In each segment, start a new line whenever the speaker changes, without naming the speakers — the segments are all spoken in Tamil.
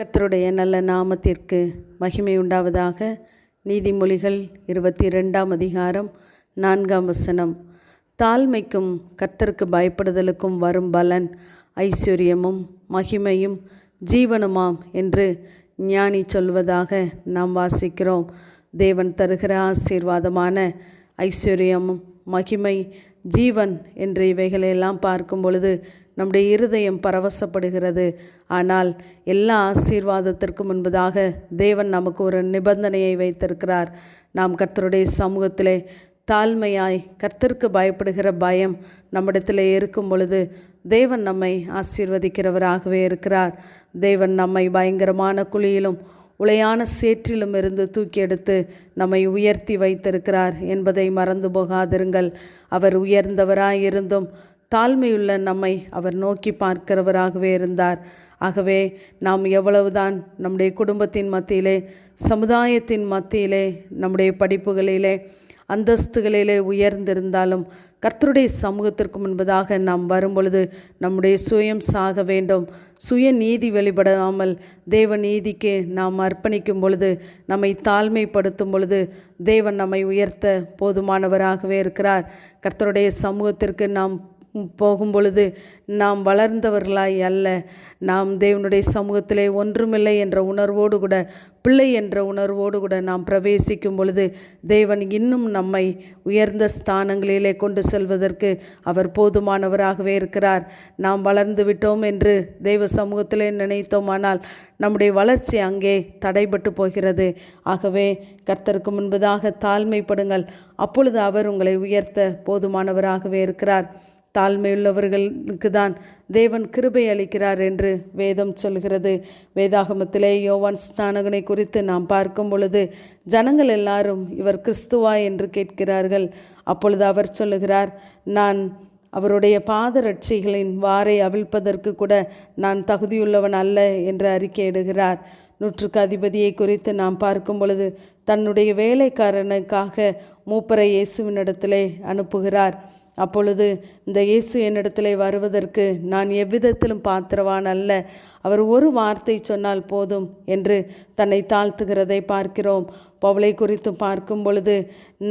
கர்த்தருடைய நல்ல நாமத்திற்கு மகிமை உண்டாவதாக. நீதிமொழிகள் இருபத்தி ரெண்டாம் அதிகாரம் நான்காம் வசனம். தாழ்மைக்கும் கர்த்தருக்கு பயப்படுதலுக்கும் வரும் பலன் ஐஸ்வர்யமும் மகிமையும் ஜீவனுமாம் என்று ஞானி சொல்வதாக நாம் வாசிக்கிறோம். தேவன் தருகிற ஆசீர்வாதமான ஐஸ்வர்யமும் மகிமை ஜீவன் என்று இவைகளெல்லாம் பார்க்கும் பொழுது நம்முடைய இருதயம் பரவசப்படுகிறது. ஆனால் எல்லா ஆசீர்வாதத்திற்கும் முன்பதாக தேவன் நமக்கு ஒரு நிபந்தனையை வைத்திருக்கிறார். நாம் கர்த்தருடைய சமூகத்திலே தாழ்மையாய் கர்த்தருக்கு பயப்படுகிற பயம் நம்மிடத்தில் இருக்கும் பொழுது தேவன் நம்மை ஆசீர்வதிக்கிறவராகவே இருக்கிறார். தேவன் நம்மை பயங்கரமான குழியிலும் உளையான சேற்றிலும் இருந்து தூக்கி எடுத்து நம்மை உயர்த்தி வைத்திருக்கிறார் என்பதை மறந்து போகாதிருங்கள். அவர் உயர்ந்தவராயிருந்தும் தாழ்மையுள்ள நம்மை அவர் நோக்கி பார்க்கிறவராகவே இருந்தார். ஆகவே நாம் எவ்வளவுதான் நம்முடைய குடும்பத்தின் மத்தியிலே சமுதாயத்தின் மத்தியிலே நம்முடைய படிப்புகளிலே அந்தஸ்துகளிலே உயர்ந்திருந்தாலும் கர்த்தருடைய சமூகத்திற்கு முன்பதாக நாம் வரும்பொழுது நம்முடைய சுயம் சாக வேண்டும். சுய நீதி வெளிப்படாமல் தேவ நீதிக்கு நாம் அர்ப்பணிக்கும் பொழுது நம்மை தாழ்மைப்படுத்தும் பொழுது தேவன் நம்மை உயர்த்த போதுமானவராகவே இருக்கிறார். கர்த்தருடைய சமூகத்திற்கு நாம் போகும் பொழுது நாம் வளர்ந்தவர்களாய் அல்ல. நாம் தேவனுடைய சமூகத்திலே ஒன்றுமில்லை என்ற உணர்வோடு கூட பிள்ளை என்ற உணர்வோடு கூட நாம் பிரவேசிக்கும் பொழுது தேவன் இன்னும் நம்மை உயர்ந்த ஸ்தானங்களிலே கொண்டு செல்வதற்கு அவர் போதுமானவராகவே இருக்கிறார். நாம் வளர்ந்து விட்டோம் என்று தெய்வ சமூகத்திலே நினைத்தோமானால் நம்முடைய வளர்ச்சி அங்கே தடைபட்டு போகிறது. ஆகவே கர்த்தருக்கு முன்பதாக தாழ்மைப்படுங்கள். அப்பொழுது அவர் உங்களை உயர்த்த போதுமானவராகவே இருக்கிறார். தாழ்மையுள்ளவர்களுக்கு தான் தேவன் கிருபை அளிக்கிறார் என்று வேதம் சொல்கிறது. வேதாகமத்திலே யோவான் ஸ்நானகனை குறித்து நாம் பார்க்கும் பொழுது ஜனங்கள் எல்லாரும் இவர் கிறிஸ்துவா என்று கேட்கிறார்கள். அப்பொழுது அவர் சொல்லுகிறார் நான் அவருடைய பாதரட்சிகளின் வாரை அவிழ்ப்பதற்கு கூட நான் தகுதியுள்ளவன் அல்ல என்று அறிக்கையிடுகிறார் நூற்றுக்கு அதிபதியை குறித்து நாம் பார்க்கும் பொழுது தன்னுடைய வேலைக்காரனுக்காக மூப்பரை இயேசுவினிடத்திலே அனுப்புகிறார். அப்பொழுது இந்த இயேசு என்னிடத்தில் வருவதற்கு நான் எவ்விதத்திலும் பாத்திரவான் அல்ல. அவர் ஒரு வார்த்தை சொன்னால் போதும் என்று தன்னை தாழ்த்துகிறதை பார்க்கிறோம். பவுளை குறித்து பார்க்கும் பொழுது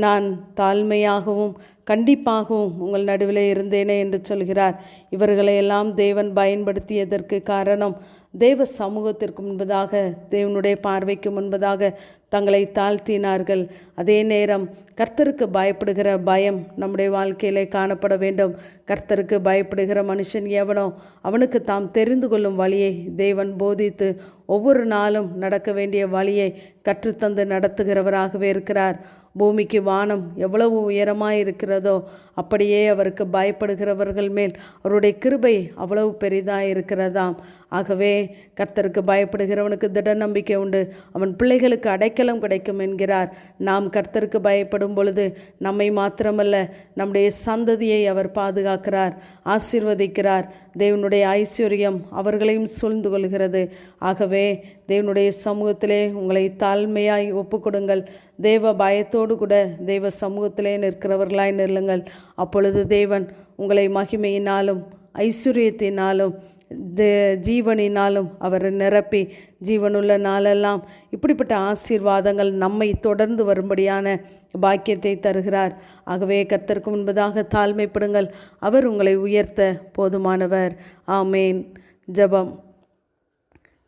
நான் தாழ்மையாகவும் கண்டிப்பாகவும் உங்கள் நடுவில் இருந்தேனே என்று சொல்கிறார். இவர்களையெல்லாம் தேவன் பயன்படுத்தியதற்கு காரணம் தேவ சமூகத்திற்கு முன்பதாக தேவனுடைய பார்வைக்கு முன்பதாக தங்களை தாழ்த்தினார்கள். அதே நேரம் கர்த்தருக்கு பயப்படுகிற பயம் நம்முடைய வாழ்க்கையிலே காணப்பட வேண்டும். கர்த்தருக்கு பயப்படுகிற மனுஷன் எவனோ அவனுக்கு தாம் தெரிந்து கொள்ளும் வழியை தேவன் போதித்து ஒவ்வொரு நாளும் நடக்க வேண்டிய வழியை கற்றுத்தந்து நடத்துகிறவராகவே இருக்கிறார். பூமிக்கு வானம் எவ்வளவு உயரமாக இருக்கிறதோ அப்படியே அவருக்கு பயப்படுகிறவர்கள் மேல் அவருடைய கிருபை அவ்வளவு பெரிதாக இருக்கிறதாம் ஆகவே கர்த்தருக்கு பயப்படுகிறவனுக்கு திட நம்பிக்கை உண்டு. அவன் பிள்ளைகளுக்கு அடைக்கலம் கிடைக்கும் என்கிறார். நாம் கர்த்தருக்கு பயப்படும் பொழுது நம்மை மாத்திரமல்ல நம்முடைய சந்ததியை அவர் பாதுகாக்கிறார் ஆசீர்வதிக்கிறார். தேவனுடைய ஐஸ்வர்யம் அவர்களையும் சூழ்ந்து கொள்கிறது. ஆகவே தேவனுடைய சமூகத்திலே உங்களை தாழ்மையாய் ஒப்புக்கொடுங்கள். தேவ பயத்தோடு கூட தெய்வ சமூகத்திலே நிற்கிறவர்களாய் நில்லுங்கள். அப்பொழுது தேவன் உங்களை மகிமையினாலும் ஐஸ்வர்யத்தினாலும் ஜீவனினாலும் அவர் நிரப்பி ஜீவனுள்ள நாளெல்லாம் இப்படிப்பட்ட ஆசீர்வாதங்கள் நம்மை தொடர்ந்து வரும்படியான பாக்கியத்தை தருகிறார். ஆகவே கர்த்தருக்கு முன்பதாக தாழ்மைப்படுங்கள். அவர் உங்களை உயர்த்த போதுமானவர். ஆமேன். ஜபம்.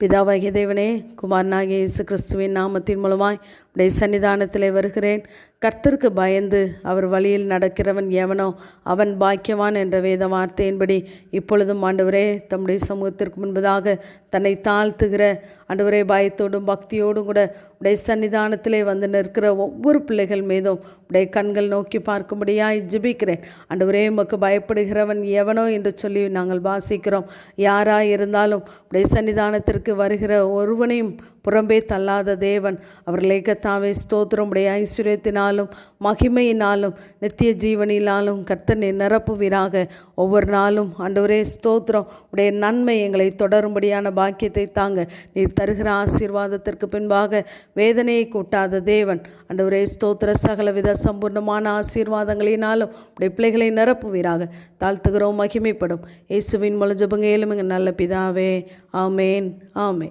பிதாவாகிய தேவனே குமாரனாகிய இயேசு கிறிஸ்துவின் நாமத்தின் மூலமாய் உடைய சன்னிதானத்தில் வருகிறேன். கர்த்தருக்கு பயந்து அவர் வழியில் நடக்கிறவன் எவனோ அவன் பாக்கியவான் என்ற வேத வார்த்தையின்படி இப்பொழுதும் ஆண்டவரே தம்முடைய சமூகத்திற்கு முன்பதாக தன்னை தாழ்த்துகிற ஆண்டவரே பயத்தோடும் பக்தியோடும் கூட உடைய சன்னிதானத்திலே வந்து நிற்கிற ஒவ்வொரு பிள்ளைகள் மீதும் உடைய கண்கள் நோக்கி பார்க்கும்படியாய் ஜிபிக்கிறேன். ஆண்டவரே உமக்கு பயப்படுகிறவன் எவனோ என்று சொல்லி நாங்கள் வாசிக்கிறோம். யாராக இருந்தாலும் உடைய சன்னிதானத்திற்கு வருகிற ஒருவனையும் புறம்பே தள்ளாத தேவன் அவர்களை கர்த்தாவே ஸ்தோத்திரம். உடைய ஐஸ்வர்யத்தினாலும் மகிமையினாலும் நித்திய ஜீவனினாலும் கர்த்தனை நிரப்புவீராக. ஒவ்வொரு நாளும் ஆண்டவரே ஸ்தோத்திரம். உடைய நன்மை எங்களை தொடரும்படியான பாக்கியத்தை தாங்க. நீர் தருகிற ஆசீர்வாதத்திற்கு பின்பாக வேதனையை கூட்டாத தேவன். ஆண்டவரே ஸ்தோத்திர சகலவித சம்பூர்ணமான ஆசீர்வாதங்களினாலும் உடைய பிள்ளைகளை நிரப்புவீராக. தாழ்த்துகிறோம் மகிமைப்படும். இயேசுவின் முழு ஏழுமுங்க நல்ல பிதாவே. ஆமேன் ஆமே